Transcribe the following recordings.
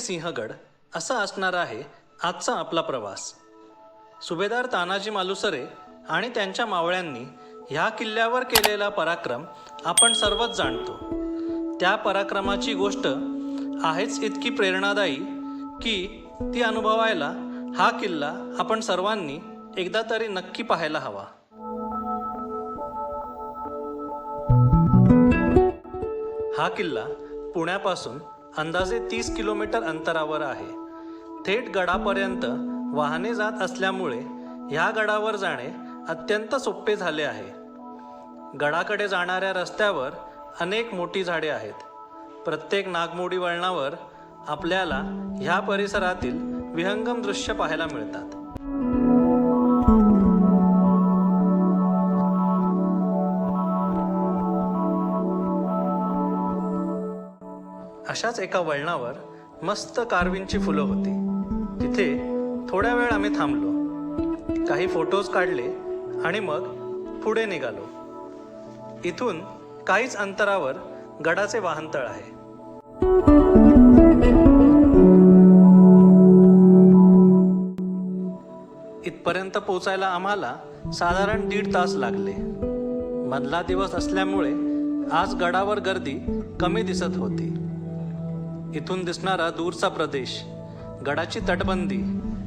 ते सिंहगड असा असणार आहे आजचा आपला प्रवास. सुभेदार तानाजी मालुसरे आणि त्यांच्या मावळ्यांनी ह्या किल्ल्यावर केलेला पराक्रम आपण सर्वच जाणतो. त्या पराक्रमाची गोष्ट आहेच इतकी प्रेरणादायी की ती अनुभवायला हा किल्ला आपण सर्वांनी एकदा तरी नक्की पाहायला हवा. हा किल्ला पुण्यापासून अंदाजे तीस किलोमीटर अंतरावर आहे. थेट गडापर्यंत वाहने जात असल्यामुळे ह्या गडावर जाणे अत्यंत सोपे झाले आहे. गडाकडे जाणाऱ्या रस्त्यावर अनेक मोठी झाडे आहेत. प्रत्येक नागमोडी वळणावर आपल्याला ह्या परिसरातील विहंगम दृश्य पाहायला मिळतात. अशाच एका वळणावर मस्त कारवींची फुलं होती. तिथे थोड्या वेळ आम्ही थांबलो. काही फोटोज काढले आणि मग पुढे निघालो. इथून काहीच अंतरावर गडाचे वाहनतळ आहे. इथपर्यंत पोचायला आम्हाला साधारण दीड तास लागले. मधला दिवस असल्यामुळे आज गडावर गर्दी कमी दिसत होती. इथून दिसणारा दूरचा प्रदेश गडाची तटबंदी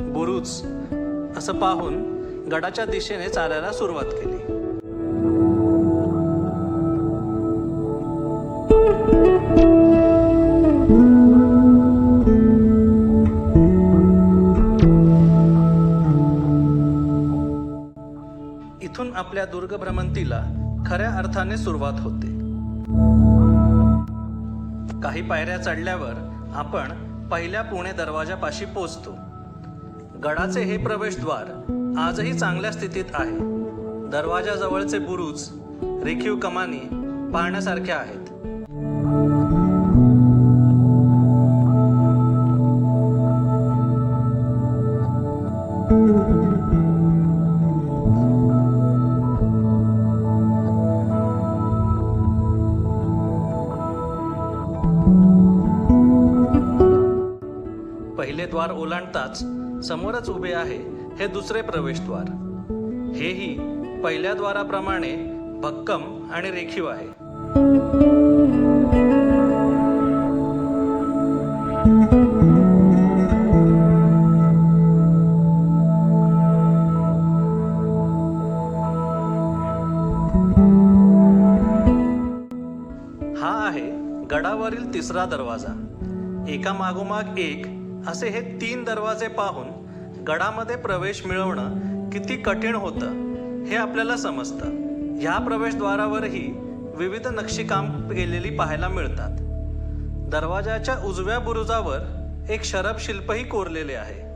बुरुज असं पाहून गडाच्या दिशेने चालायला सुरुवात केली. इथून आपल्या दुर्ग भ्रमंतीला खऱ्या अर्थाने सुरुवात होते. काही पायऱ्या चढल्यावर आपण पहिल्या पुणे दरवाजापाशी पोचतो. गडाचे हे प्रवेशद्वार आजही चांगल्या स्थितीत आहे. दरवाजाजवळचे बुरुज रेखीव कमानी पाहण्यासारख्या आहेत. आताच समोरच उभे आहे हे दुसरे प्रवेशद्वार. हेही पहिल्या द्वाराप्रमाणे भक्कम आणि रेखीव आहे. हा आहे गडावरील तिसरा दरवाजा. एका मागोमाग एक असे हे तीन दरवाजे पाहून गडामध्ये प्रवेश मिळवणं किती कठीण होतं हे आपल्याला समजतं. ह्या प्रवेशद्वारावरही विविध नक्षीकाम केलेली पाहायला मिळतात. दरवाजाच्या उजव्या बुरुजावर एक शरब शिल्पही कोरलेले आहे.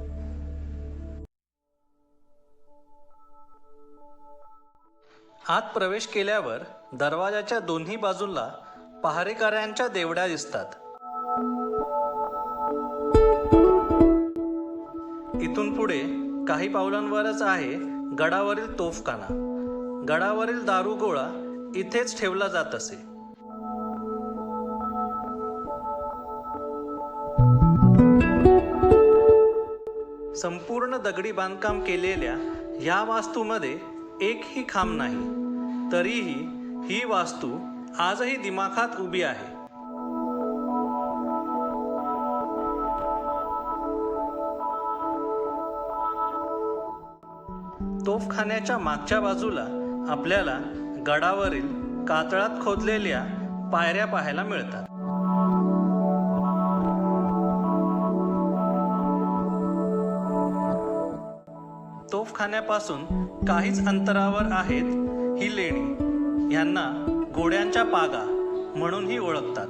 आत प्रवेश केल्यावर दरवाजाच्या दोन्ही बाजूला पहारेकऱ्यांच्या देवड्या दिसतात. इथून पुढे काही पावलांवरच आहे गडावरील तोफखाना. गडावरील दारुगोळा इथेच ठेवला जात असे. संपूर्ण दगडी बांधकाम केलेल्या ह्या वास्तूमध्ये एकही खांब नाही. तरीही ही वास्तू आजही दिमाखात उभी आहे. तोफखान्याच्या मागच्या बाजूला आपल्याला गडावरील कातळात खोदलेल्या पायऱ्या पाहायला मिळतात. तोफखान्यापासून काहीच अंतरावर आहेत ही लेणी. यांना घोड्यांच्या पागा म्हणूनही ओळखतात.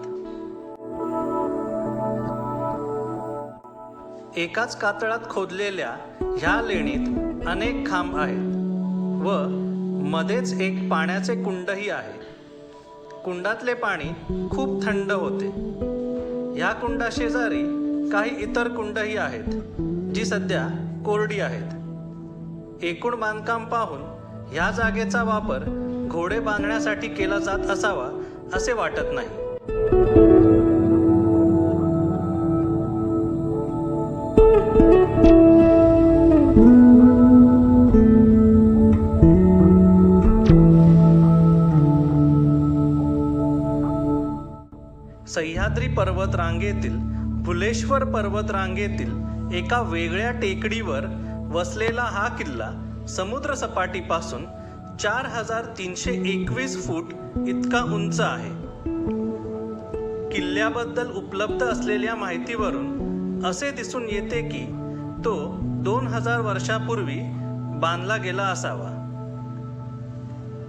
एकाच कातळात खोदलेल्या ह्या लेणीत अनेक खांब आहेत व मध्येच एक पाण्याचे कुंडही आहे. कुंडातले पाणी खूप थंड होते. ह्या कुंडाशेजारी काही इतर कुंडही आहेत जी सध्या कोरडी आहेत. एकूण बांधकाम पाहून ह्या जागेचा वापर घोडे बांधण्यासाठी केला जात असावा असे वाटत नाही. सह्याद्री पर्वत रांगेतील भुलेश्वर पर्वत रांगेतील एका वेगळ्या टेकडीवर वसलेला हा किल्ला समुद्र सपाटीपासून चार हजार तीनशे एकवीस फूट इतका उंच आहे. किल्ल्याबद्दल उपलब्ध असलेल्या माहितीवरून असे दिसून येते की तो दोन हजार वर्षापूर्वी बांधला गेला असावा.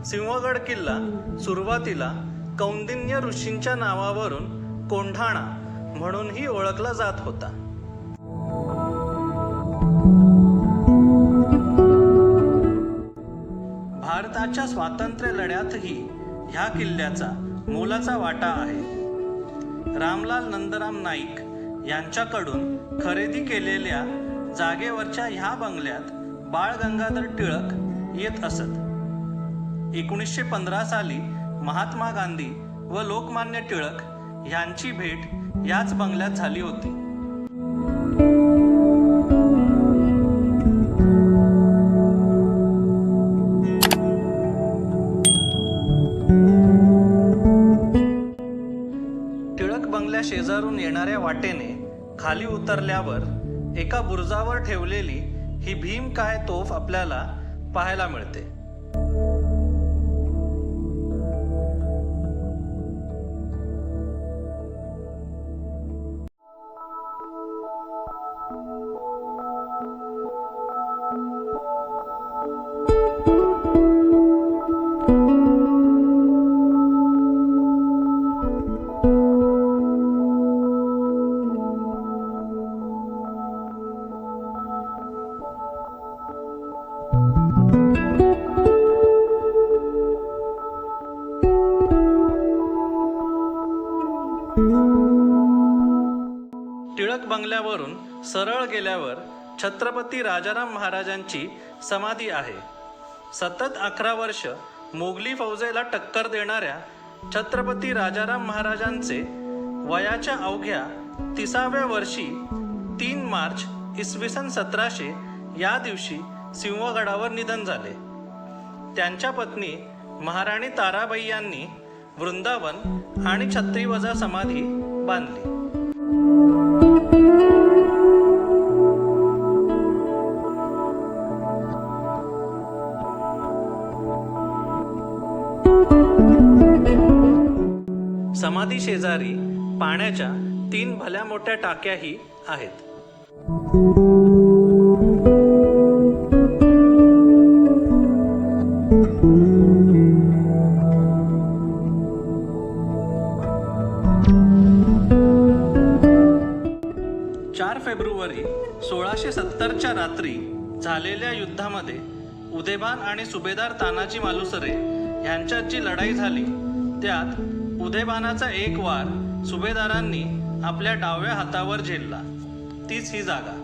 सिंहगड किल्ला सुरुवातीला कौंदिन्य ऋषींच्या नावावरून कोंढाणा म्हणूनही ओळखला जात होता. भारताच्या स्वातंत्र्य लढ्यातही ह्या किल्ल्याचा मोलाचा वाटा आहे. रामलाल नंदराम नाईक यांच्याकडून खरेदी केलेल्या जागेवरच्या ह्या बंगल्यात बाळ गंगाधर टिळक येत असत. एकोणीसशे पंधरा साली महात्मा गांधी व लोकमान्य टिळक यांची भेट याच बंगल्यात झाली होती. टिळक बंगल्या शेजारून येणाऱ्या वाटेने खाली उतरल्यावर एका बुरजावर ठेवलेली ही भीम काय तोफ आपल्याला पाहायला मिळते. टिळक बंगल्यावरून सरळ गेल्यावर छत्रपती राजाराम महाराजांची समाधी आहे. सतत अकरा वर्ष मोगली फौजेला टक्कर देणाऱ्या छत्रपती राजाराम महाराजांचे वयाच्या अवघ्या तिसाव्या वर्षी तीन मार्च इसवी सन सतराशे या दिवशी सिंहगडावर निधन झाले. त्यांच्या पत्नी महाराणी ताराबाई यांनी वृंदावन आणि छत्रीवजा समाधी बांधली. समाधी शेजारी पाण्याच्या तीन भल्या मोठ्या टाक्याही आहेत. चार फेब्रुवारी सोळाशे सत्तरच्या रात्री झालेल्या युद्धामध्ये उदेबान आणि सुभेदार तानाजी मालुसरे यांच्यात जी लढाई झाली. त्यात उदेबानाचा एक वार सुभेदारांनी आपल्या डाव्या हातावर झेलला. तीच ही जागा.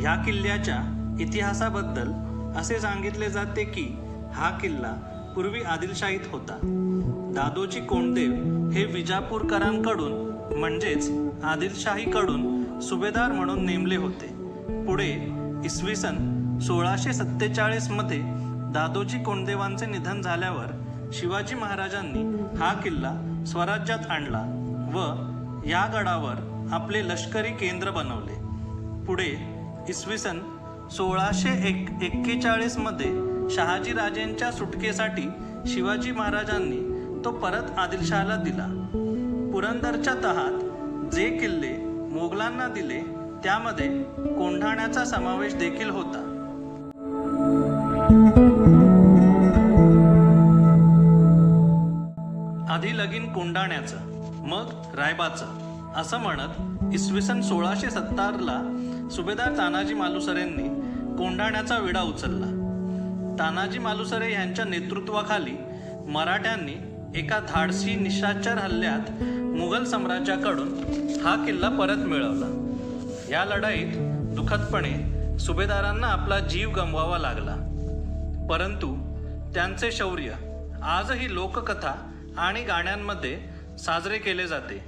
ह्या किल्ल्याच्या इतिहासाबद्दल असे सांगितले जाते की हा किल्ला पूर्वी आदिलशाहीत होता. दादोजी कोंडदेव हे विजापूरकरांकडून म्हणजेच आदिलशाहीकडून सुभेदार म्हणून नेमले होते. पुढे इसवी सन सोळाशे सत्तेचाळीसमध्ये दादोजी कोंडदेवांचे निधन झाल्यावर शिवाजी महाराजांनी हा किल्ला स्वराज्यात आणला व या गडावर आपले लष्करी केंद्र बनवले. पुढे इसवी सन सोळाशे एक एक्केचाळीसमध्ये शहाजीराजेंच्या सुटकेसाठी शिवाजी महाराजांनी तो परत आदिलशहाला दिला. पुरंदरच्या तहात जे किल्ले मोगलांना दिले त्यामध्ये कोंढाण्याचा समावेश देखील होता. आधी लगीन कोंढाण्याचं मग रायबाचं असं म्हणत इसवी सन सोळाशे सत्तरला सुभेदार तानाजी मालुसरेंनी कोंढाण्याचा विडा उचलला. तानाजी मालुसरे यांच्या नेतृत्वाखाली मराठ्यांनी एका धाडसी निशाचर हल्ल्यात मुघल साम्राज्याकडून हा किल्ला परत मिळवला. या लढाईत दुःखदपणे सुभेदारांना आपला जीव गमवावा लागला. परंतु त्यांचे शौर्य आजही लोककथा आणि गाण्यांमध्ये साजरे केले जाते.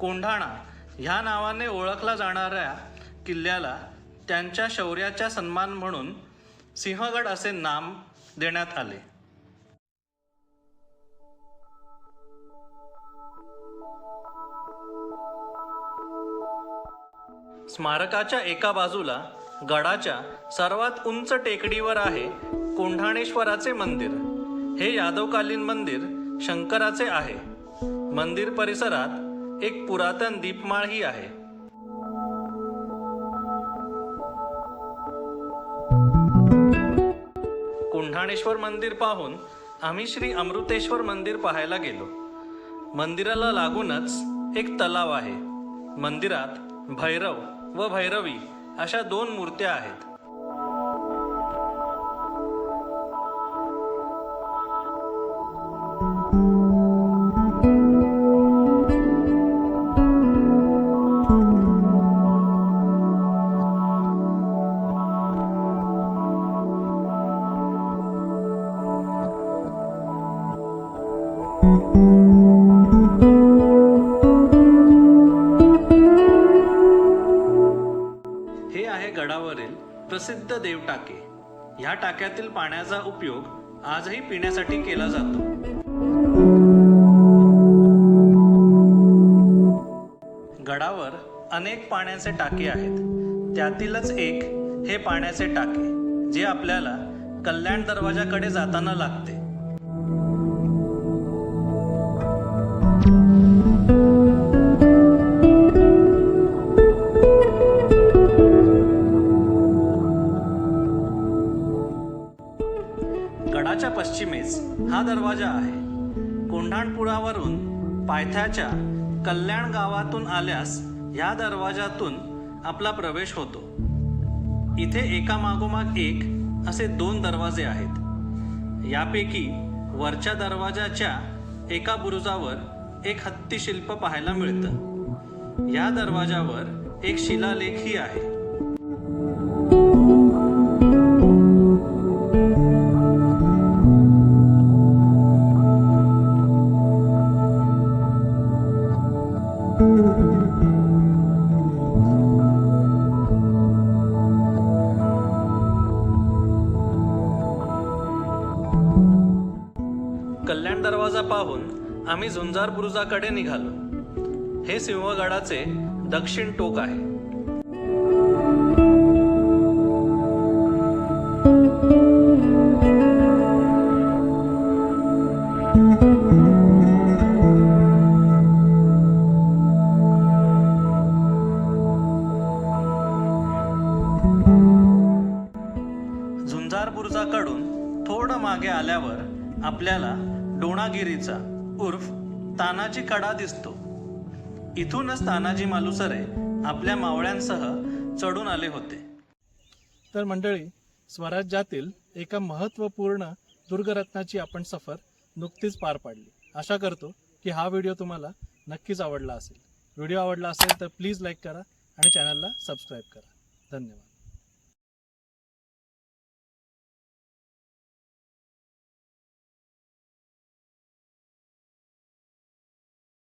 कोंढाणा ह्या नावाने ओळखला जाणाऱ्या किल्ल्याला त्यांच्या शौर्याचा सन्मान म्हणून सिंहगड असे नाम देण्यात आले. स्मारकाच्या एका बाजूला गडाच्या सर्वात उंच टेकडीवर आहे कोंढाणेश्वराचे मंदिर. हे यादवकालीन मंदिर शंकराचे आहे. मंदिर परिसरात एक पुरातन दीपमाळही आहे. कोंढाणेश्वर मंदिर पाहून आम्ही श्री अमृतेश्वर मंदिर पाहायला गेलो. मंदिराला लागूनच एक तलाव आहे. मंदिरात भैरव व भैरवी अशा दोन मूर्त्या आहेत. ह्या टाक्यातील पाण्याचा उपयोग आजही पिण्यासाठी केला जातो. गडावर अनेक पाण्याचे टाके आहेत. त्यातीलच एक हे पाण्याचे टाके जे आपल्याला कल्याण दरवाजाकडे जाताना लागते. गडाच्या पश्चिमेस हा दरवाजा आहे. कोंढाणपुरावरून पायथ्याच्या कल्याण गावातून आल्यास ह्या दरवाजातून आपला प्रवेश होतो. इथे एका मागोमाग एक असे दोन दरवाजे आहेत. यापैकी वरच्या दरवाजाच्या एका बुरुजावर एक हत्तीशिल्प पाहायला मिळतं. या दरवाजावर एक शिलालेखही आहे. झुंजार बुरुजाकडे निघालो. हे सिंहगडाचे दक्षिण टोक आहे. कडा दिसतो. इथूनच तानाजी मालुसरे आपल्या मावळ्यांसह चढून आले होते. तर मंडळी स्वराज्यातील एका महत्त्वपूर्ण दुर्गरत्नाची आपण सफर नुकतीच पार पाडली. आशा करतो की हा व्हिडिओ तुम्हाला नक्कीच आवडला असेल. व्हिडिओ आवडला असेल तर प्लीज लाईक करा आणि चॅनलला सबस्क्राईब करा. धन्यवाद.